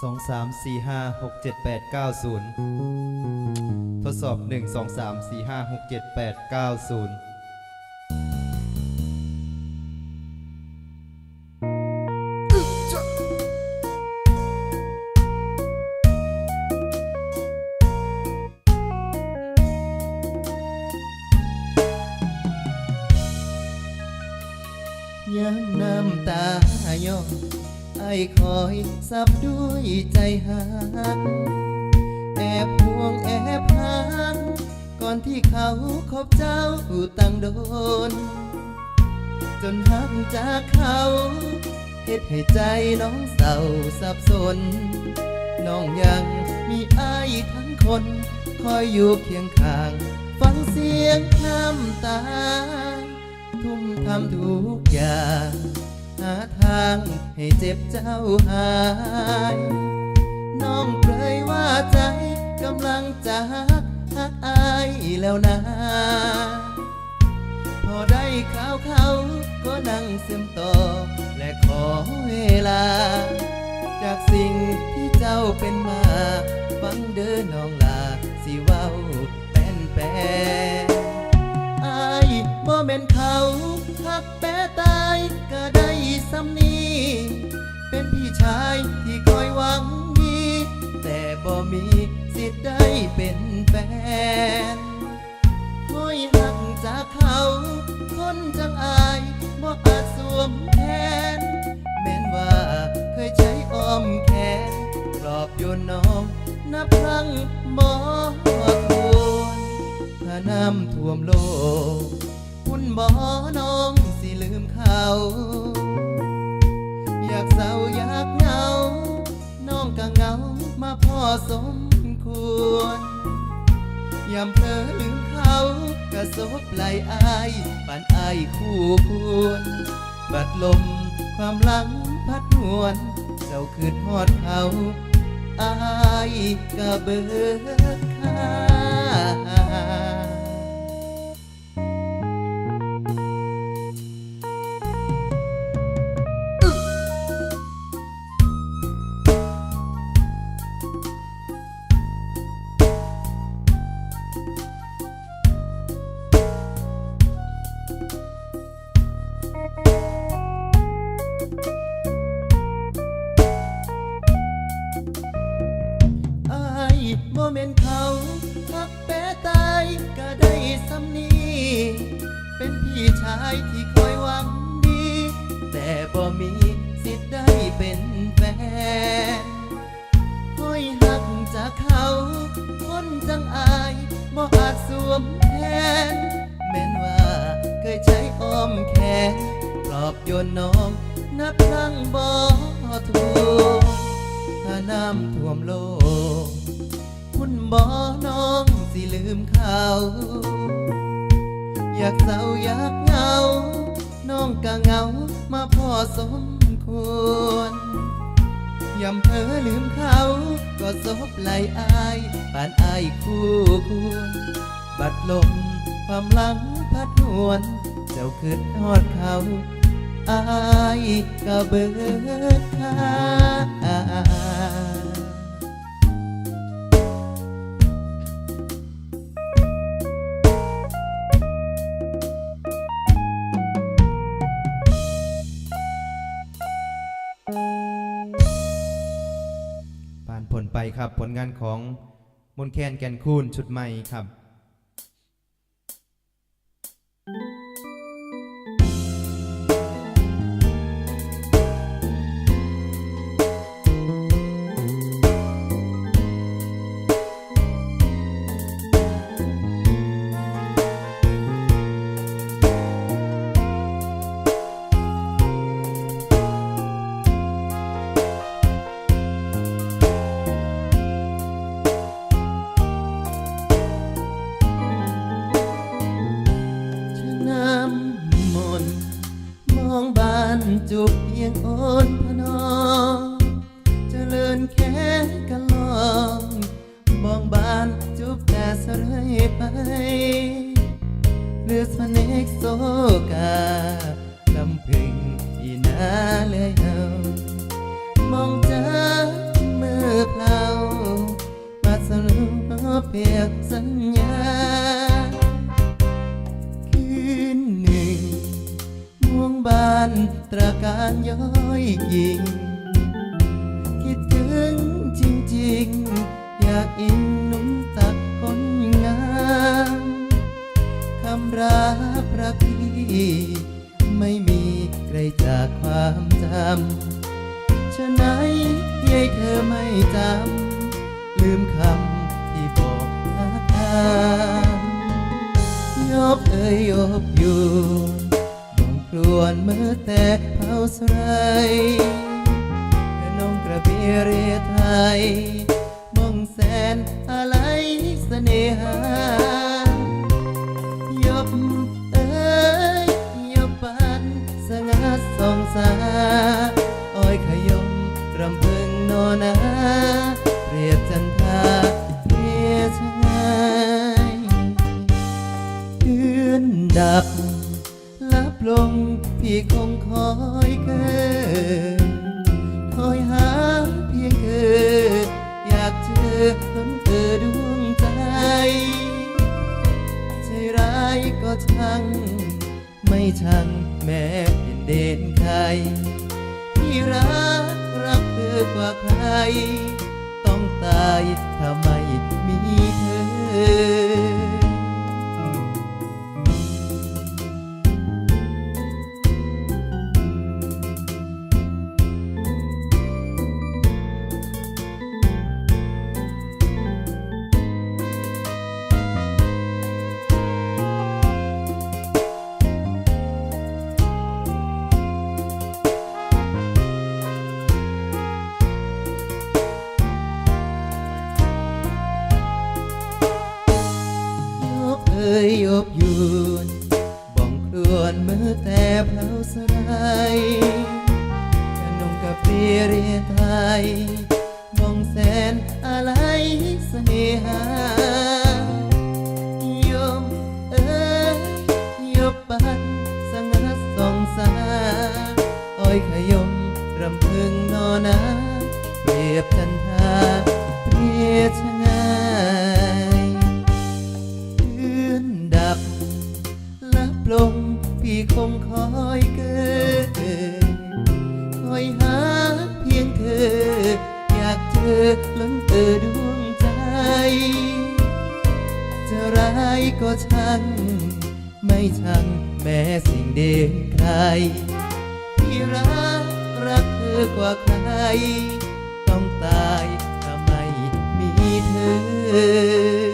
สองสามสี่ห้าหกเจ็ดแปดเก้าศูนย์ทดสอบหนึ่งสองสามสี่ห้าหกเจ็ดแปดเก้าศูนย์ คนคอยอยู่เคียงข้าง ฟังเสียงน้ำตา ทุ่มทำทุกอย่าง หาทางให้เจ็บเจ้าหาย น้องเคยว่าใจกำลังจะหักหักอายแล้วนะ พอได้ข่าวเขาก็นั่งซึมต่อ และขอเวลา จากสิ่งที่เจ้าเป็นมา ฟังเดินน้องลาสิเว้าเป็นแปรอายบ่แม่นเขาหักแปรตายก็ได้สำนีเป็นพี่ชายที่คอยหวังดีแต่บ่มีสิทธิ์ได้เป็นแฟน นับครั้งบ่ควรถ้าน้ำท่วมโลก คุณบ่น้องสิลืมเขา อยากเศร้าอยากเหงา น้องก็เหงามาพอสมควรยามเผลอลืมเขากระซบไหลอายปานอายคู่ควร บัดลมความหลังพัดหวน เจ้าคืนฮอดเขา อายกะเบิดค่า โยนน้องนับครั้งบ่ถูกถ้าน้ำท่วมโลก คุณบ่น้องสิลืมเขาอยากเศร้าอยากเหงา น้องก็เหงามาพอสมควรยำเพอลืมเขา ก็ซบไหลอายปานอายคู่ควร บัดลมความหลังพัดหวน เจ้าคืนทอดเขา อายก็เบิดค่าผ่านผลไปครับผลงานของมนแคนแกนคูนชุดใหม่ครับ อาการยบเอ่ยยบอยู่บ่งครวนเมื่อแต่เผาสไรกะนงกระเบียเรียไทยมองแสนอะไรเสน่หายบเอ้ยยบปันสงัดสองสาอ้อยขยมรำพึงโนนา ดับ ลับลงพี่คงคอยเกินคอยหาเพียงเธอ อยากเจอล้นเธอดวงใจ ใจร้ายก็ช่าง ไม่ช่างแม้เป็นเด่นใครที่รักรักเธอกว่าใคร ต้องตายถ้าไม่มีเธอ ทยบ่องแสนอะไรเสน่หายมเอ่ยยบปันสงัดสองสาอ้อยขยมรำพึงนอนาเปรียบจันทาเปรียบชะงายเดือนดับลับลง คงคอยเกิดคอยหาเพียงเธอ อยากเจอล้นเออดวงใจ จะร้ายก็ช่าง ไม่ช่างแม้สิ่งเด่นใครที่รักรักเธอกว่าใคร ต้องตายถ้าไม่มีเธอ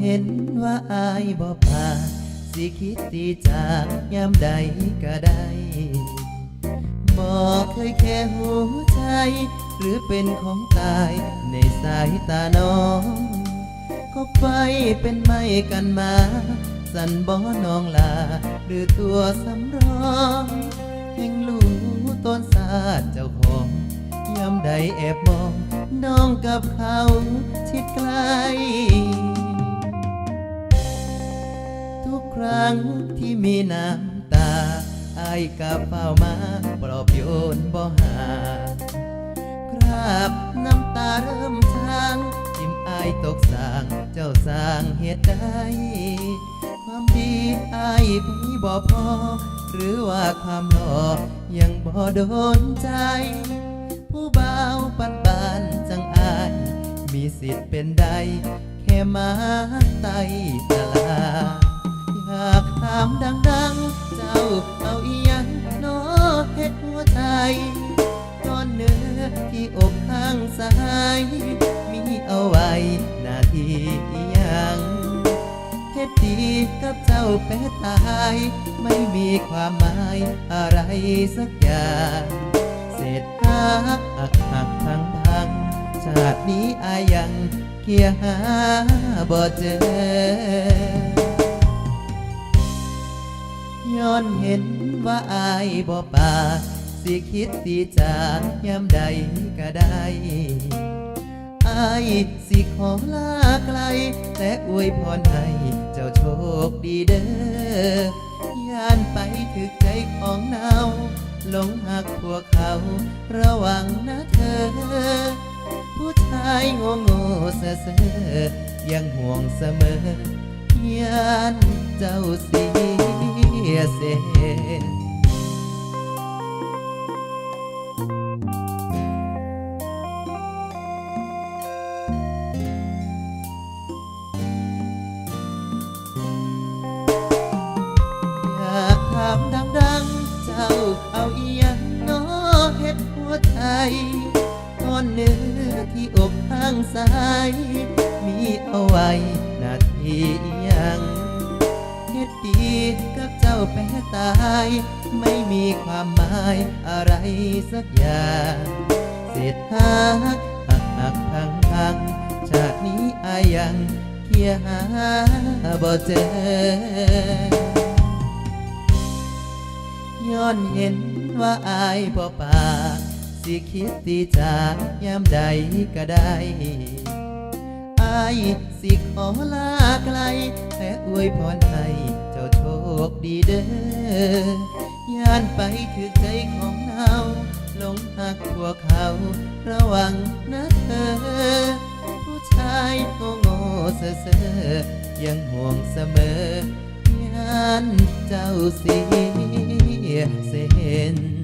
เห็นว่าอายบ่ผ่านสิคิดตีจากยามใดก็ได้บ่เคยแค่หัวใจ หรือเป็นของตายในสายตาน้องก็ไปเป็นไม่กันมา สันบ่น้องลา หรือตัวสำรองแห่งรู้ต้นสาดเจ้าของยามใดแอบมอง น้องกับเขาชิดไกล ครั้งที่มีน้ำตาอายกับเฝ้ามาปลอบโยนบ่หา คราบน้ำตาเริ่มจางทิมอายตกสางเจ้าสร้างเหตุใดความดีอายมีบ่พอ หรือว่าความหล่อยังบ่โดนใจ ผู้เบาปันปานจังอาย มีสิทธิ์เป็นใดแค่มาไต่ตลา อยากถามดังๆ เจ้าเอาอีหยังเน้อเฮ็ดหัวใจตอนเนื้อที่อกข้างซ้าย มีเอาไว้หน้าที่อีหยังเฮ็ดดีกับเจ้าแป้ตาย ไม่มีความหมายอะไรสักอย่างเศษหักหักหักพังพังชาตินี้อายังเกียหาบ่เจอ ย้อนเห็นว่าอายบ่ปาสิคิดตีจากยามใดก็ได้อายสิขอลาไกล แต่อวยพรให้เจ้าโชคดีเด้อย่านไปถึกใจของเนาหลงหักพวกเขา ระวังนะเธอ ผู้ชายโง่โง่เซ่อยังห่วงเสมอยานเจ้าสี ยเสียากถามดังๆเจ้าเอาอียงน้อเฮ็ดหัวใจก้อนเนื้อที่อกข้างซ้าย มีเอาไว้นาทียัง ดดีกับเจ้าแป้ตาย ไม่มีความหมายอะไรสักอย่างเศษหักหักหักพังพังชาตินี้อายังเคียหาบ่เจอ ย้อนเห็นว่าอายบ่ปากสิคิดตีจากยามใดก็ได้อายสิขอลาไกลแต่อวยพรให้เจ้าโช คดีเด้อย่านไปถือใจของเฮาหลงหักพวเขา ระวังนะเธอ ผู้ชายก็โง่เซ่อเซ่อยังห่วงเสมอยานเจ้าเสียเส้น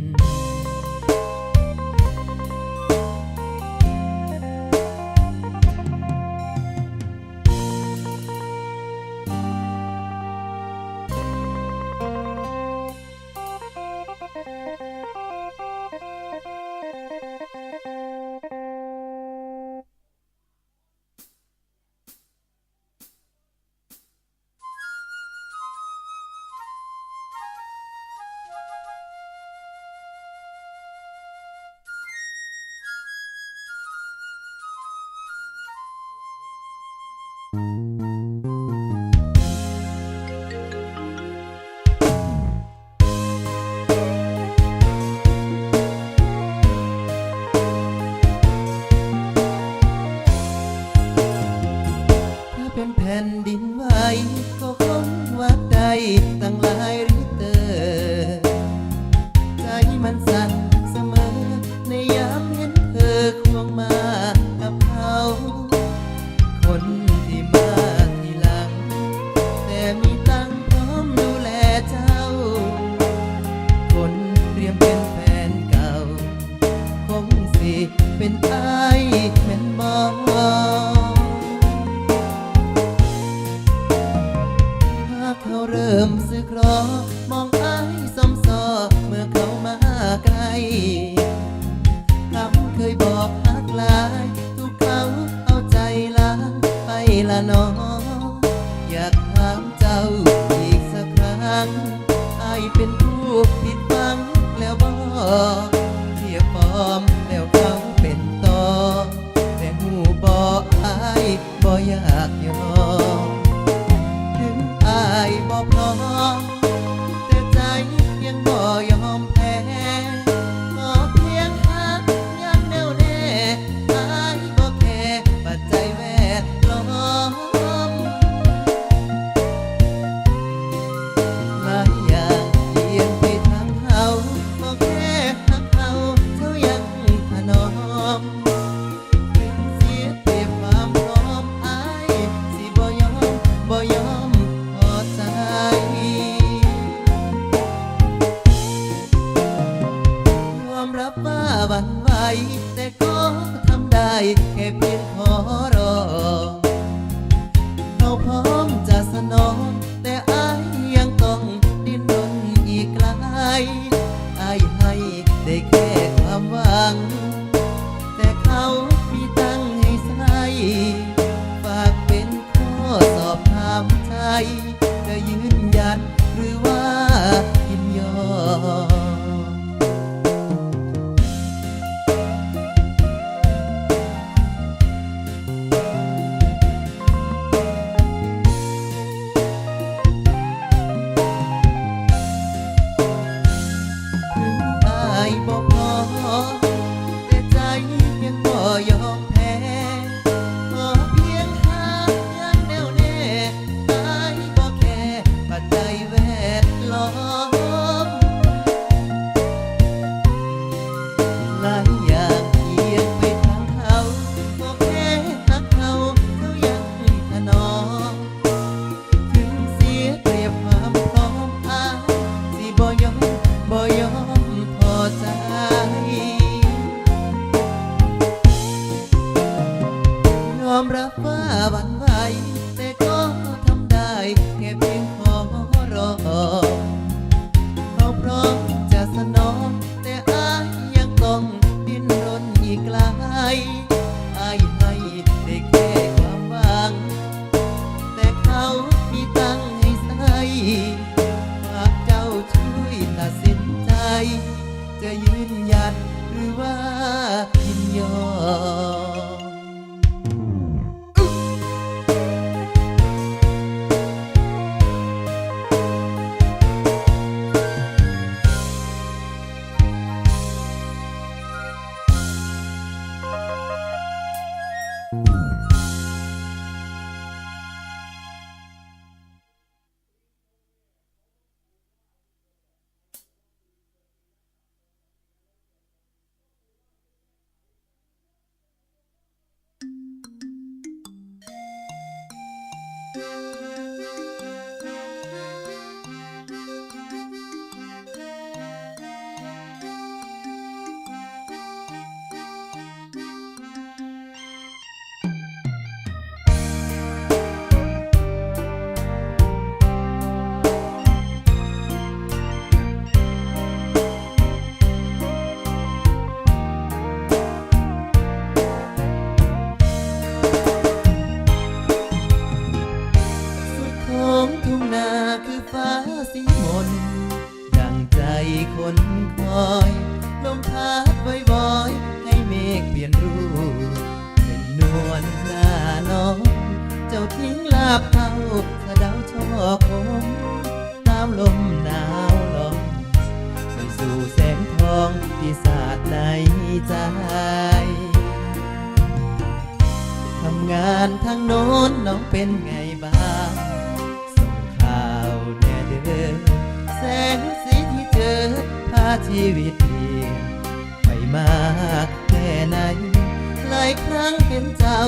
ครั้งเห็นเจ้า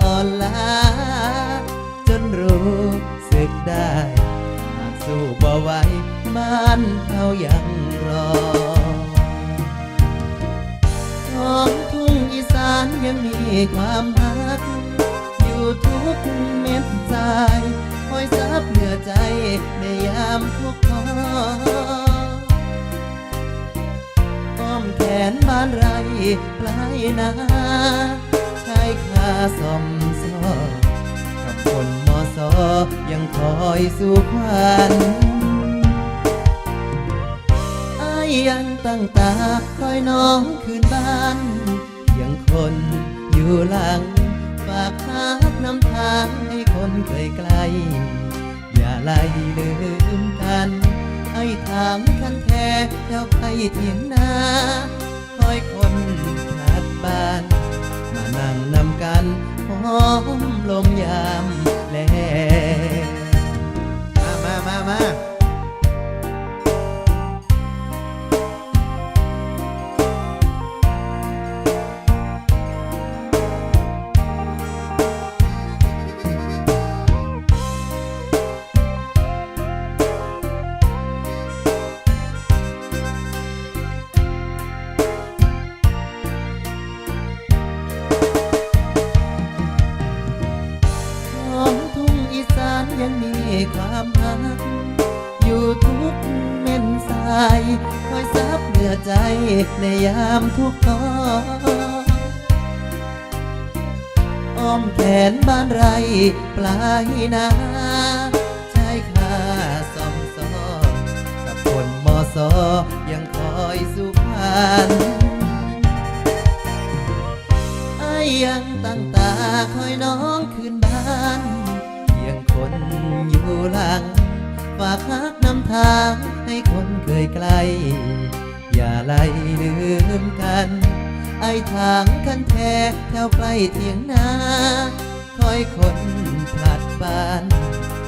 อ่อนล้า จนรู้สึกได้หากสู้บ่ไหวบ้านเขายังรอท้องทุ่งอีสานยังมีความรัก อยู่ทุกเม็ดทรายคอยซับเหนือใจในยามทุกข์ท้อ แขนบ้านไรปลายนาชายคาสมซอกับคนมอสอยังคอยสู่ขวัญอายังตั้งตาคอยน้องคืนบ้านเพียงคนอยู่หลังฝากฮักนำทางให้คนเคยไกล อย่าไล่ลืมกัน ไอ้ทางคันแท้แล้วไปเทียงนาคอยคนพัดบ้าน มานั่งนำกันหอมลมยามแลมามามามา ยังมีความรักอยู่ทุกเม่นสายคอยซับเหนือใจในยามทุกข์ท้ออ้อมแขนบ้านไรปลายนาชายคาสอมซอกับคนมอสอยังคอยสุพรรณอยังตั้งตาคอยน้องคืนบ้าน อยู่หลัง ฝากพักนำทางให้คนเคยไกล อย่าไล่ลืมกัน ไอทางคันแท้แถวใกล้เทียงนาคอยคนผลัดบ้าน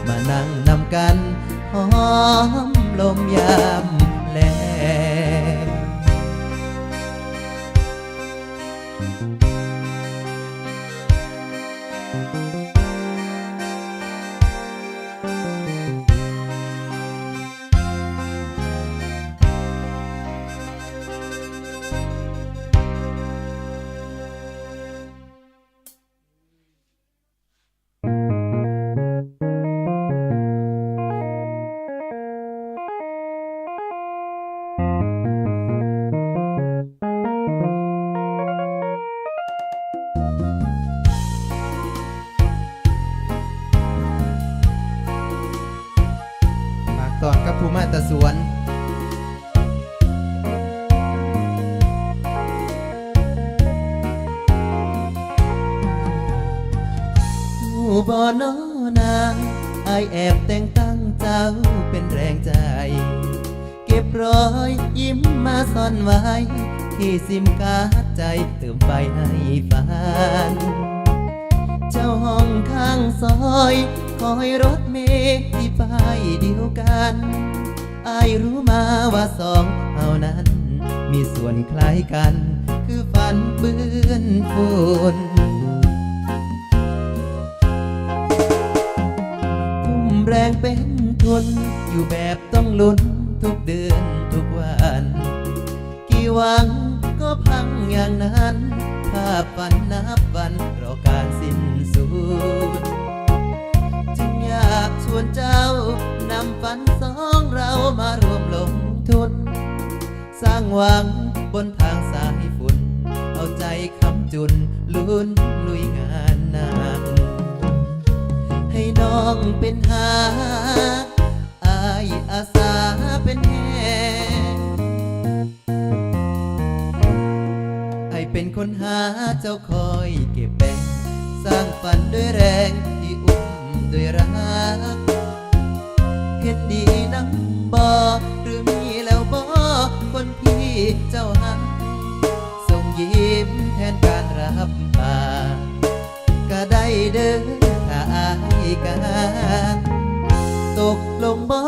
มานั่งนำกันหอมลมยาม บ่นอนางอายแอบแต่งตั้งเจ้าเป็นแรงใจ เก็บรอยยิ้มมาซ่อนไว้ ที่ซิมการ์ดใจเติมไฟให้ฝัน เจ้าห้องข้างซอยคอยรถเมล์ที่ป้ายเดียวกันอายรู้มาว่าสองเท่านั้น มีส่วนคล้ายกัน คือฝันเปื้อนฝุ่น แรงเป็นทุน อยู่แบบต้องลุ้นทุกเดือนทุกวัน กี่หวังก็พังอย่างนั้นภาพฝันนับวันรอการสิ้นสุดจึงอยากชวนเจ้านำฝันสองเรามารวมลงทุน สร้างหวังบนทางสายฝุ่น เอาใจคำจุนลุ้นลุย ให้น้องเป็นหาอายอาสาเป็นแหงให้เป็นคนหาเจ้าคอยเก็บแบ่งสร้างฝันด้วยแรงที่อุ้มด้วยรักเห็นดีนังบอหรือมีแล้วบอคนที่เจ้าหัก กันตกลงบ่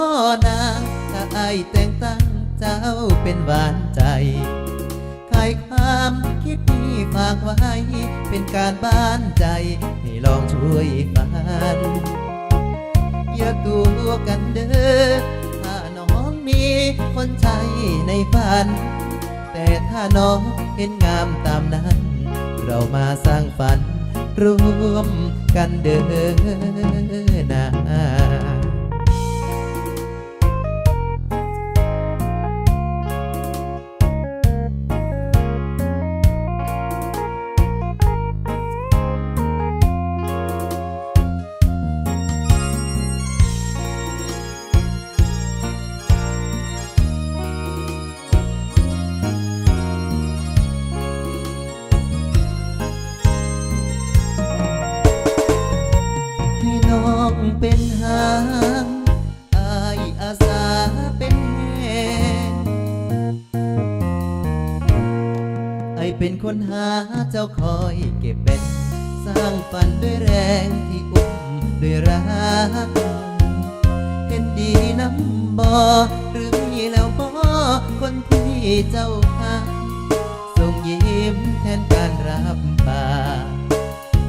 นางถ้าไอแต่งตั้งเจ้าเป็นหวานใจขายความคิดนี้ฝากไว้ เป็นการบ้านใจให้ลองช่วยฝันอย่าตัวกันเด้อถ้าน้องมีคนใช้ในฝัน แต่ถ้าน้องเห็นงามตามนั้น เรามาสร้างฝัน ร่วมกันเด้อนะ นหาเจ้าคอยเก็บเป็น สร้างฝันด้วยแรงที่อุ้มด้วยรักเห็นดีน้ำบอหรือมีแล้วบอคนที่เจ้าหักส่งยิ้มแทนการรับปาก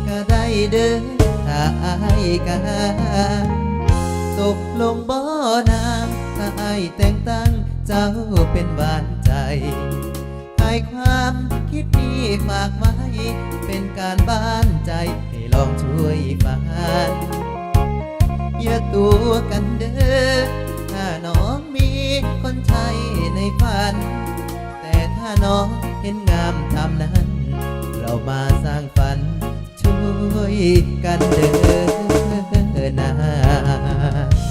ก็ได้เดินถ้าอายกันตกลงบ่อนางถ้าไอแต่งตั้งเจ้าเป็นหวานใจ ความคิดนี้ฝากไว้ เป็นการบ้านใจให้ลองช่วยฝันอย่าตัวกันเด้อถ้าน้องมีคนใช้ในฝัน แต่ถ้าน้องเห็นงามทำนั้น เรามาสร้างฝัน ช่วยกันเดินนะ